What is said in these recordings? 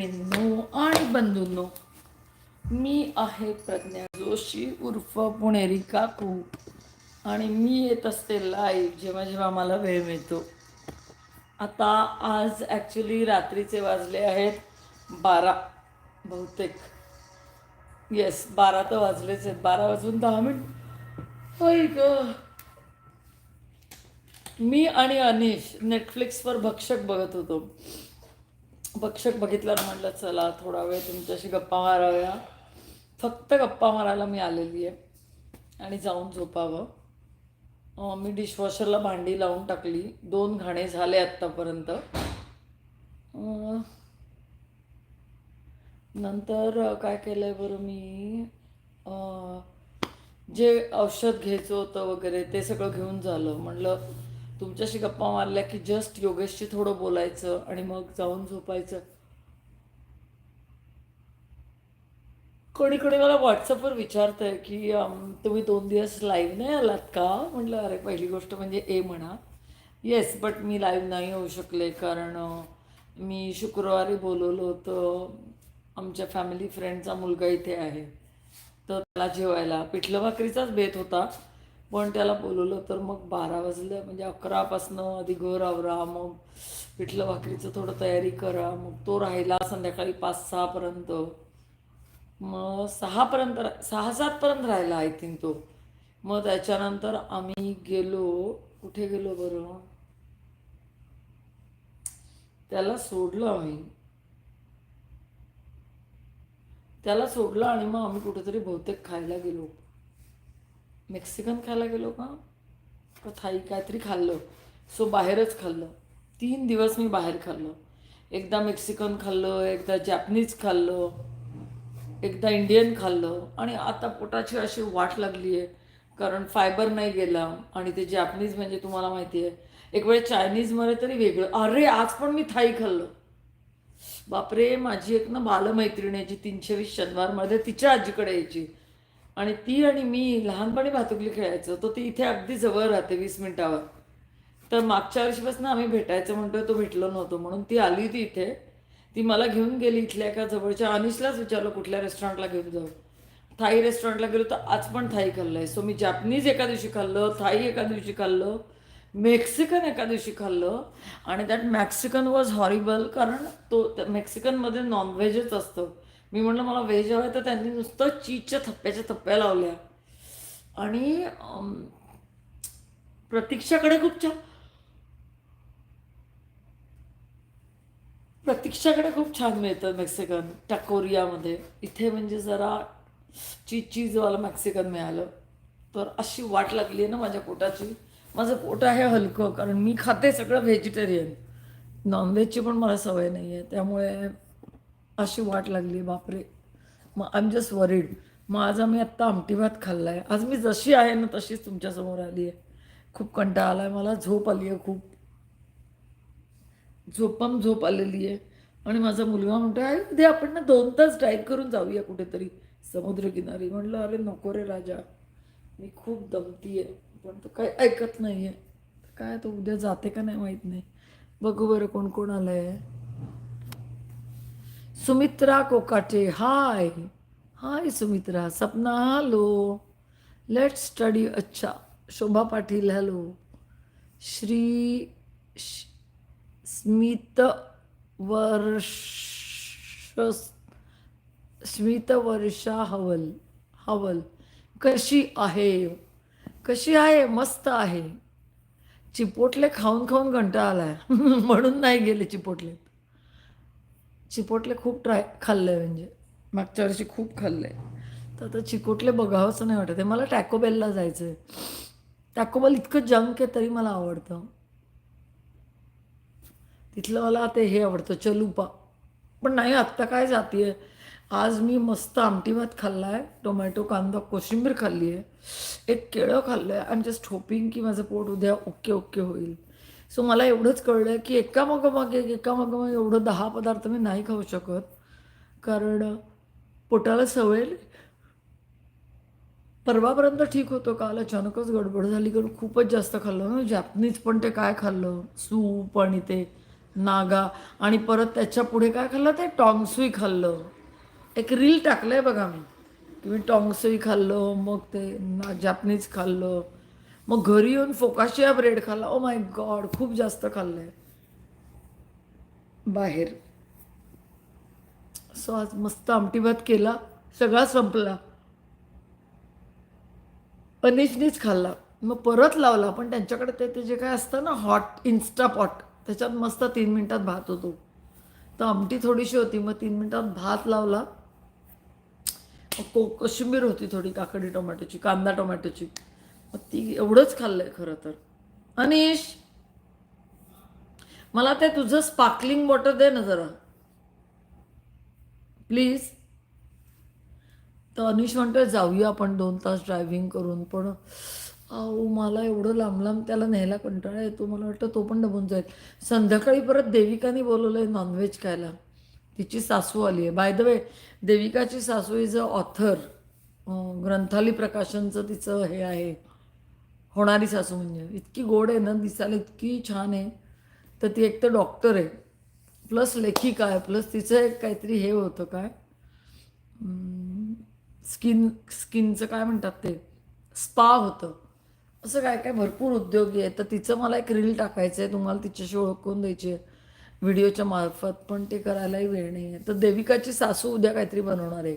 मैत्रिणींनो आणि बंधूंनो मी आहे प्रज्ञा जोशी उर्फ पुणेरी काकू आणि मी येत असते लाईव्ह जेव्हा जेव्हा मला वेळ मिळतो. आता आज ॲक्च्युली रात्रीचे वाजले आहेत बारा बहुतेक. येस बारा तर वाजलेच आहेत. बारा वाजून दहा मिनिट. होय ग. मी आणि अनिश नेटफ्लिक्सवर भक्षक बघत होतो. बक्षक बघितल्यावर म्हटलं चला थोडा वेळ तुमच्याशी गप्पा माराव्या. फक्त गप्पा मारायला मी आलेली आहे आणि जाऊन झोपावं. मी डिशवॉशरला भांडी लावून टाकली. दोन घाणे झाले आत्तापर्यंत. नंतर काय केलं आहे बरं मी? जे औषध घ्यायचं होतं वगैरे ते सगळं घेऊन झालं. म्हणलं तुमच्याशी गप्पा मारल्या की जस्ट योगेशशी थोडं बोलायचं आणि मग जाऊन झोपायचं. कोणी कोणी मला व्हॉट्सअपवर विचारतंय की तुम्ही दोन दिवस लाईव्ह नाही आलात का? म्हटलं अरे पहिली गोष्ट म्हणजे ए म्हणा. येस बट मी लाईव्ह नाही होऊ शकले कारण मी शुक्रवारी बोलवलं होतं. आमच्या फॅमिली फ्रेंडचा मुलगा इथे आहे. तर त्याला जेवायला पिठलं भाकरीचाच बेत होता. पण त्याला बोलवलं तर मग बारा वाजलं म्हणजे अकरापासनं आधी घर आवरा मग पिठलं भाकरीचं थोडं तयारी करा मग तो राहिला संध्याकाळी पाच सहापर्यंत मग सहापर्यंत रा- सहा सातपर्यंत राहिला आय थिंक तो. मग त्याच्यानंतर आम्ही गेलो कुठे गेलो बरं? त्याला सोडलं आम्ही. त्याला सोडलं आणि मग आम्ही कुठेतरी बहुतेक खायला गेलो. मेक्सिकन खायला गेलो का? का थाई काहीतरी खाल्लं. सो बाहेरच खाल्लं. तीन दिवस मी बाहेर खाल्लं. एकदा मेक्सिकन खाल्लं एकदा जॅपनीज खाल्लं एकदा इंडियन खाल्लं. आणि आता पोटाची अशी वाट लागली आहे कारण फायबर नाही गेला. आणि ते जॅपनीज म्हणजे तुम्हाला माहिती आहे एक वेळ चायनीजमध्ये तरी वेगळं. अरे आज पण मी थाई खाल्लं. बापरे माझी एक ना बालमैत्रिणी आहे जी तीनशे वीस शनिवारमध्ये तिच्या आजीकडे यायची. आणि ती आणि मी लहानपणी भातुकली खेळायचो तो ती इथे अगदी जवळ राहते वीस मिनिटावर. तर मागच्या वर्षीपासून आम्ही भेटायचं म्हणतोय तो भेटलो नव्हतो म्हणून ती आली होती इथे. ती मला घेऊन गेली इथल्या एका जवळच्या अनिशलाच विचारलं कुठल्या रेस्टॉरंटला घेऊन जाऊ? थाई रेस्टॉरंटला गेलो तर आज पण थाई खाल्लं आहे सो मी जॅपनीज एका दिवशी खाल्लं थाई एका दिवशी खाल्लं मेक्सिकन एका दिवशी खाल्लं आणि दॅट मॅक्सिकन वॉज हॉरिबल कारण तो मेक्सिकनमध्ये नॉनव्हेजच असतं. मी म्हटलं मला व्हेज हवं तर त्यांनी नुसतं चीजच्या थप्प्याच्या थप्प्या लावल्या. आणि प्रतीक्षाकडे खूप छान प्रतीक्षाकडे खूप छान मिळतं मेक्सिकन टाकोरियामध्ये. इथे म्हणजे जरा चीज चीजवालं मेक्सिकन मिळालं. तर अशी वाट लागली आहे ना माझ्या पोटाची. माझं पोट आहे हलकं कारण मी खाते सगळं व्हेजिटेरियन. नॉनव्हेजची पण मला सवय नाही आहे त्यामुळे अशी वाट लागली बापरे. मग आय एम जस्ट वरीड मग आज आम्ही आत्ता आमटी भात खाल्ला आहे आज मी जशी आहे ना तशीच तुमच्यासमोर आली आहे. खूप कंटाळा आला आहे मला झोप आली आहे खूप. झोपम झोप आलेली आहे. आणि माझा मुलगा म्हणतो आहे उद्या आपण ना दोन तास ड्राईव्ह करून जाऊया कुठेतरी समुद्रकिनारी. म्हणलं अरे नको रे राजा. मी खूप दमती आहे पण तो काही ऐकत नाही आहे काय तो उद्या जाते का नाही माहीत नाही. बघू बरं कोण कोण आलं आहे Sumitra Kokate hi. Hi Sumitra Sapna hello late study अच्छा। शोभा पाटील हॅलो श्री स्मित वर्ष स्मित वर्षा हवल हवल। कशी आहे? कशी आहे? मस्त आहे. चिपोटले खाऊन खाऊन घंटा आलाय. म्हणून नाही गेले चिपोटले. चिपोटले खूप ट्राय खाल्लंय म्हणजे. मागच्या वर्षी खूप खाल्लंय. तर आता चिकोटले बघावंच नाही वाटत आहे. मला टॅकोबेलला जायचं आहे टॅकोबेल इतकं जंक आहे तरी मला आवडतं. तिथलं मला ते हे आवडतं चलुपा पण नाही आत्ता काय जाते आज मी मस्त आमटी भात खाल्ला आहे टोमॅटो कांदा कोशिंबीर खाल्ली आहे एक केळं खाल्लं आहे आय एम जस्ट होपिंग की माझं पोट उद्या ओके ओके होईल. सो मला एवढंच कळलं की एका मागोमाग एक एका मागोमाग एवढं दहा पदार्थ मी नाही खाऊ शकत. कारण पोटाला सवय परवापर्यंत ठीक होतो. काल अचानकच गडबड झाली. कारण खूपच जास्त खाल्लं. म्हणजे ना जॅपनीज पण ते काय खाल्लं? सूप आणि ते नागा. आणि परत त्याच्या पुढे काय खाल्लं? ते टॉंगसुई खाल्लं. एक रील टाकलं आहे बघा मी. की मी टॉंगसुई खाल्लं मग ते ना जॅपनीज खाल्लं. मग घरी येऊन फोकाशिया ब्रेड खाल्ला. ओ माय गॉड खूप जास्त खाल्लंय. बाहेर. सो आज मस्त आमटी भात केला. सगळा संपला. अनिशनीच खाल्ला. मग परत लावला. पण त्यांच्याकडे ते ते जे काय असतं ना हॉट इन्स्टा पॉट त्याच्यात मस्त तीन मिनटात भात होतो. तर आमटी थोडीशी होती. मग तीन मिनटात भात लावला. को कोशिंबीर होती थोडी काकडी टोमॅटोची कांदा टोमॅटोची. मग ती एवढंच खाल्लंय खरं तर. अनिश मला ते तुझं स्पार्कलिंग वॉटर दे ना जरा. प्लीज तर अनिश म्हणतोय जाऊया आपण दोन तास ड्रायव्हिंग करून. पण अहो मला एवढं लांब लांब त्याला न्यायला कंटाळा येतो. मला वाटतं तो पण डबून जाईल. संध्याकाळी परत देविकाने बोलवलं आहे नॉनव्हेज खायला. तिची सासू आली आहे बाय द वे देविकाची सासू इज अ ऑथर ग्रंथाली प्रकाशनचं तिचं हे आहे. होणारी सासू म्हणजे. इतकी गोड आहे ना दिसायला इतकी छान आहे. तर ती एक तर डॉक्टर आहे. प्लस लेखिका आहे. प्लस तिचं एक काहीतरी हे होतं काय? स्किन स्किनचं काय म्हणतात ते? स्पा होतं. असं काय काय भरपूर उद्योगी आहे तर तिचं मला एक रील टाकायचं आहे तुम्हाला तिच्याशी ओळखून द्यायची आहे. व्हिडिओच्या मार्फत पण ते करायलाही वेळ नाही आहे तर देविकाची सासू उद्या काहीतरी बनवणार आहे.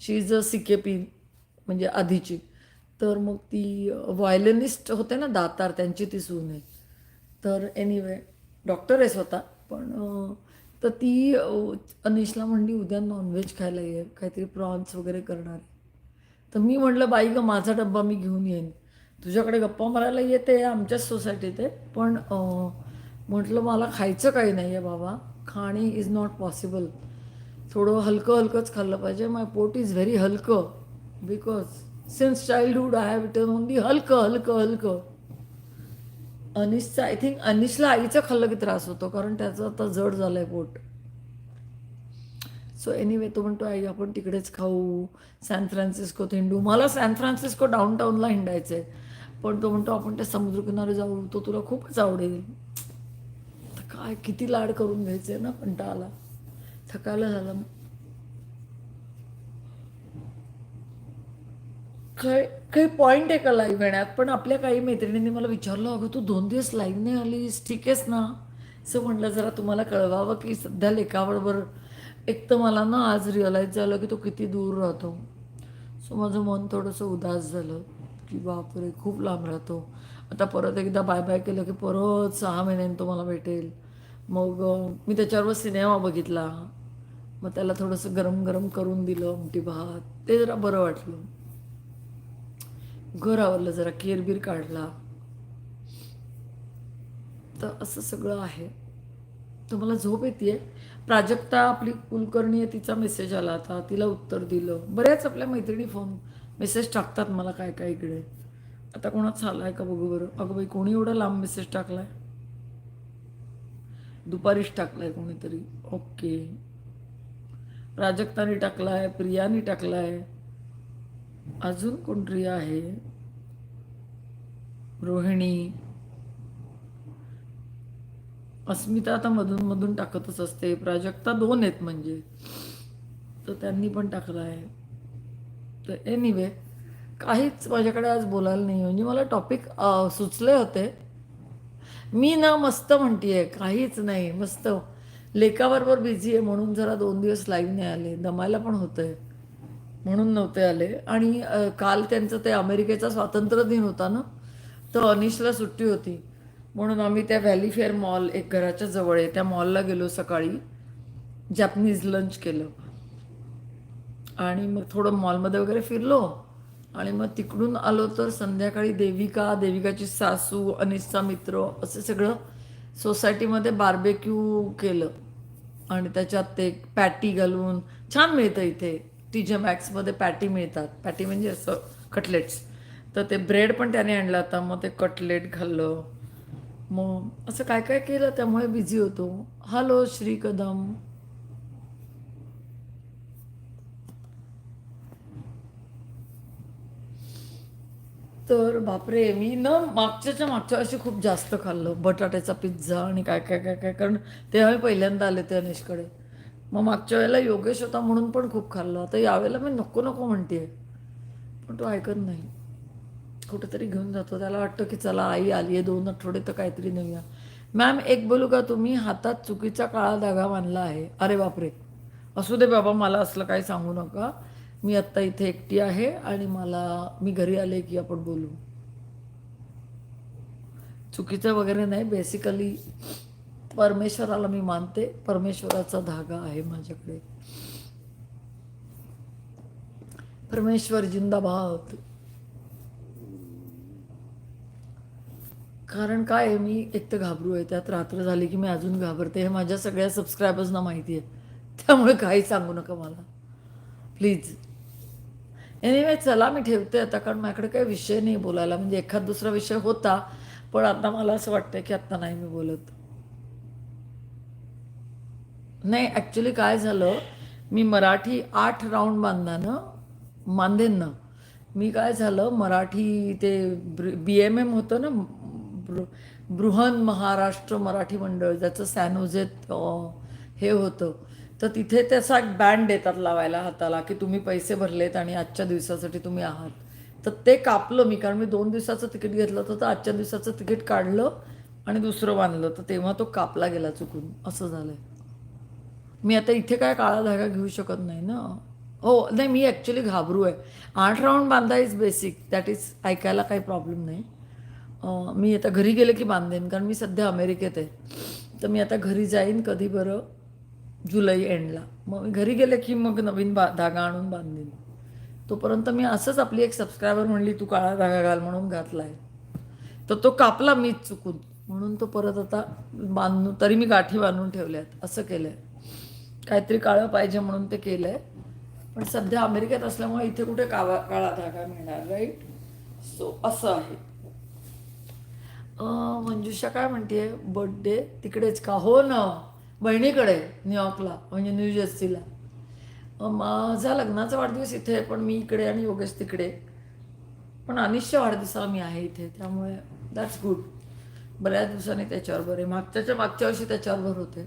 She is a C K P म्हणजे आधीची. तर मग ती व्हायलनिस्ट होते ना दातार त्यांची ती सून. आहे तर एनिवे डॉक्टर आहे स्वतः पण तर ती अनिशला म्हणली उद्या नॉनव्हेज खायला ये काहीतरी प्रॉन्स वगैरे करणार आहे. तर मी म्हटलं बाई ग माझा डब्बा मी घेऊन येईन. तुझ्याकडे गप्पा मारायला येते आमच्याच सोसायटीत आहे पण म्हटलं मला खायचं काही नाही आहे बाबा. खाणे इज नॉट पॉसिबल थोडं हलकं हलकंच खाल्लं पाहिजे. माय पोट इज व्हेरी हलकं. Because since childhood I have eaten only हलकं हलकं हलकं. अनिशचा आय थिंक अनिशला आईचा खाल्लं की त्रास होतो कारण त्याचं आता जड झालं आहे पोट. सो एनिवे तो म्हणतो आई आपण तिकडेच खाऊ. सॅन फ्रान्सिस्कोत हिंडू मला सॅन फ्रान्सिस्को डाऊनटाऊनला हिंडायचं आहे पण तो म्हणतो आपण त्या समुद्रकिनारे जाऊ तो तुला खूपच आवडेल. तर काय किती लाड करून घ्यायचे ना कंटाळा आला थकायला झालं. काय काही पॉईंट आहे का लाईव्ह येण्यात? पण आपल्या काही मैत्रिणींनी मला विचारलं अगं तू दोन दिवस लाईव्ह नाही आलीस. ठीक आहेस ना? असं म्हटलं जरा तुम्हाला कळवावं की सध्या लेखाबरोबर. एक तर मला ना आज रिअलाईज झालं की तो किती दूर राहतो. सो माझं मन थोडंसं उदास झालं की बापरे खूप लांब राहतो. आता परत एकदा बाय बाय केलं की परत सहा महिन्यांनी तो मला भेटेल. मग मी त्याच्यावर सिनेमा बघितला. मग त्याला थोडंसं गरम गरम करून दिलं आमटी भात. ते जरा बरं वाटलं. घर आवरलं जरा केरबीर काढला. तर असं सगळं आहे. तर मला झोप येते प्राजक्ता आपली कुलकर्णी आहे तिचा मेसेज आला आता. तिला उत्तर दिलं. बऱ्याच आपल्या मैत्रिणी फोन मेसेज टाकतात मला काय काय इकडे. आता कोणाच आला आहे का बघू बरं? अगं बाई कोणी एवढा लांब मेसेज टाकलाय? दुपारीच टाकलाय कोणीतरी. ओके प्राजक्ताने टाकलाय प्रियाने टाकलाय. अजून कोण आहे? रोहिणी. अस्मिता आता मधून मधून टाकतच असते. प्राजक्ता दोन आहेत म्हणजे. तर त्यांनी पण टाकलं आहे. तर एनिवे काहीच माझ्याकडे आज बोलायला नाही म्हणजे मला टॉपिक सुचले होते. मी ना मस्त म्हणतीये काहीच नाही. मस्त. लेखाबरोबर बिझी आहे म्हणून जरा दोन दिवस लाईव्ह नाही आले. दमायला पण होतंय. म्हणून नव्हते आले. आणि काल त्यांचं ते अमेरिकेचा स्वातंत्र्य दिन होता ना तर अनिशला सुट्टी होती. म्हणून आम्ही त्या व्हॅली फेअर मॉल एक घराच्या जवळ आहे त्या मॉलला गेलो सकाळी. जॅपनीज लंच केलं. आणि मग थोडं मॉलमध्ये वगैरे फिरलो. आणि मग तिकडून आलो तर संध्याकाळी देविका देविकाची सासू अनिसचा मित्र असं सगळं सोसायटीमध्ये बार्बेक्यू केलं. आणि त्याच्यात ते पॅटी घालून छान मिळतं इथे. टी जे मॅक्समध्ये पॅटी मिळतात. पॅटी म्हणजे असं कटलेट्स. तर ते ब्रेड पण त्याने आणलं होता. मग ते कटलेट खाल्लं. मग असं काय काय केलं? त्यामुळे बिझी होतो. हॅलो श्री कदम. तर बापरे मी न मागच्याच्या मागच्या वर्षी खूप जास्त खाल्लं. बटाट्याचा पिझ्झा आणि काय काय काय काय. कारण तेव्हा पहिल्यांदा आले ते अनिशकडे. मग मागच्या वेळेला योगेश होता म्हणून पण खूप खाल्लं. आता यावेळेला मी नको नको म्हणते पण तो ऐकत नाही. कुठेतरी घेऊन जातो. त्याला वाटतं की चला आई आली आहे दोन आठवडे तर काहीतरी नेऊया मॅम एक बोलू का तुम्ही? हातात चुकीचा काळा धागा बांधला आहे. अरे बापरे. असू दे बाबा मला असलं काही सांगू नका. मी आत्ता इथे एकटी आहे आणि मला मी घरी आले की आपण बोलू. चुकीचं वगैरे नाही. बेसिकली परमेश्वराला मी मानते. परमेश्वराचा धागा आहे माझ्याकडे. परमेश्वर जिंदाबाद. कारण काय आहे मी एक तर घाबरू आहे. त्यात रात्र झाली की मी अजून घाबरते. हे माझ्या सगळ्या सबस्क्रायबर्सना माहिती आहे. त्यामुळे काही सांगू नका मला. प्लीज एनिवे चला मी ठेवते आता कारण माझ्याकडे काही विषय नाही बोलायला. म्हणजे एखाद दुसरा विषय होता पण आता मला असं वाटतं की आत्ता नाही मी बोलत. नाही ॲक्च्युली काय झालं मी मराठी आठ राऊंड बांधताना मांधेन ना मी काय झालं मराठी ते बी एम एम होतं ना बृ बृहन महाराष्ट्र मराठी मंडळ ज्याचं सॅनोजेत हे होतं तर तिथे त्याचा एक बँड देतात लावायला हाताला की तुम्ही पैसे भरलेत आणि आजच्या दिवसासाठी तुम्ही आहात. तर ते कापलं मी कारण मी दोन दिवसाचं तिकीट घेतलं होतं तर आजच्या दिवसाचं तिकीट काढलं आणि दुसरं बांधलं तर तेव्हा तो कापला गेला चुकून असं झालंय. मी आता इथे काय काळा धागा घेऊ शकत नाही ना? हो नाही मी ॲक्च्युली घाबरू आहे. आठ राऊंड बांधा इज बेसिक दॅट इज ऐकायला काही प्रॉब्लेम नाही. मी आता घरी गेले की बांधेन कारण मी सध्या अमेरिकेत आहे. तर मी आता घरी जाईन कधी बरं? जुलै एंडला मग मी घरी गेले की मग नवीन बा धागा आणून बांधेन. तोपर्यंत मी असंच आपली एक सबस्क्रायबर म्हणली तू काळा धागा घाल म्हणून घातला आहे तर तो कापला मीच चुकून. म्हणून तो परत आता बांधून तरी मी गाठी बांधून ठेवल्यात. असं केलं आहे काहीतरी काळं पाहिजे म्हणून ते केलं आहे पण सध्या अमेरिकेत असल्यामुळे इथे कुठे कावा काळा धागा मिळणार राईट सो असं आहे. मंजुषा काय म्हणते बर्थडे तिकडेच का? हो ना. बहिणीकडे न्यूयॉर्कला म्हणजे न्यू जर्सीला. माझा लग्नाचा वाढदिवस इथे आहे पण मी इकडे आणि योगेश तिकडे. पण अनिश्य वाढदिवसाला मी आहे इथे त्यामुळे दॅट्स गुड बऱ्याच दिवसांनी त्याच्यावर बरे मागच्याच्या मागच्या वर्षी त्याच्यावर भर होते.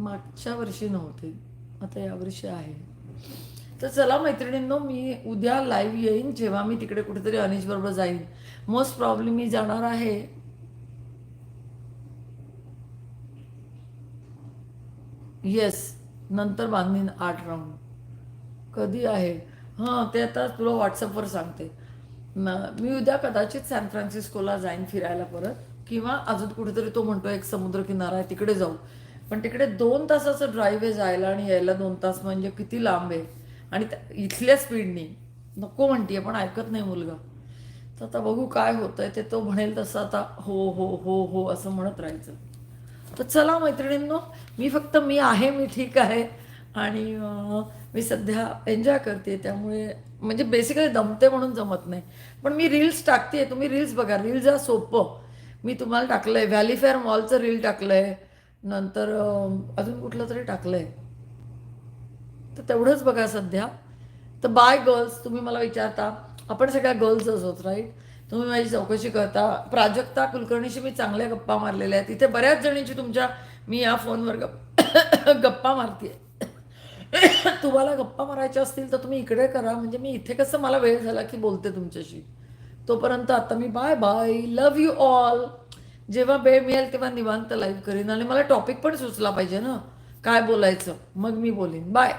मागच्या वर्षी नव्हते. आता यावर्षी आहे. तर चला मैत्रिणींनो मी उद्या लाईव्ह येईन. जेव्हा मी तिकडे कुठेतरी अनिश बरोबर जाईन. मोस्ट प्रॉब्लेम मी जाणार आहे. येस नंतर बांधीन आठ राऊंड कधी आहे? हां ते आता तुला व्हॉट्सअपवर सांगते. मी उद्या कदाचित सॅन फ्रान्सिस्कोला जाईन फिरायला परत. किंवा अजून कुठेतरी तो म्हणतो एक समुद्र किनारा आहे तिकडे जाऊ. पण तिकडे दोन तासाचं ड्राईव्ह आहे जायला आणि यायला दोन तास म्हणजे किती लांब आहे. आणि इथल्या स्पीडनी नको म्हणते पण ऐकत नाही मुलगा. तर आता बघू काय होतंय. ते तो म्हणेल तसं आता हो हो हो हो असं म्हणत राहायचं. तर चला मैत्रिणींनो मी फक्त मी आहे मी ठीक आहे. आणि मी सध्या एन्जॉय करते त्यामुळे म्हणजे बेसिकली दमते म्हणून जमत नाही. पण मी रील्स टाकते तुम्ही रील्स बघा. रील्स हा सोपं. मी तुम्हाला टाकलं आहे व्हॅली फेअर मॉलचं रील टाकलं आहे नंतर अजून कुठलं तरी टाकलं आहे तर तेवढंच बघा सध्या. तर बाय गर्ल्स तुम्ही मला विचारता आपण सगळ्या गर्ल्सच होत राईट? तुम्ही माझी चौकशी करता. प्राजक्ता कुलकर्णीशी मी चांगल्या गप्पा मारलेल्या आहेत. तिथे बऱ्याच जणींची तुमच्या मी या फोनवर गप गप्पा मारते तुम्हाला गप्पा मारायच्या असतील तर तुम्ही इकडे करा. म्हणजे मी इथे कसं मला वेळ झाला की बोलते तुमच्याशी. तोपर्यंत आता मी bye bye. Love you all जेव्हा वेळ मिळेल तेव्हा निवांत लाईव्ह करीन. आणि मला टॉपिक पण सुचला पाहिजे ना. काय बोलायचं? मग मी बोलीन. बाय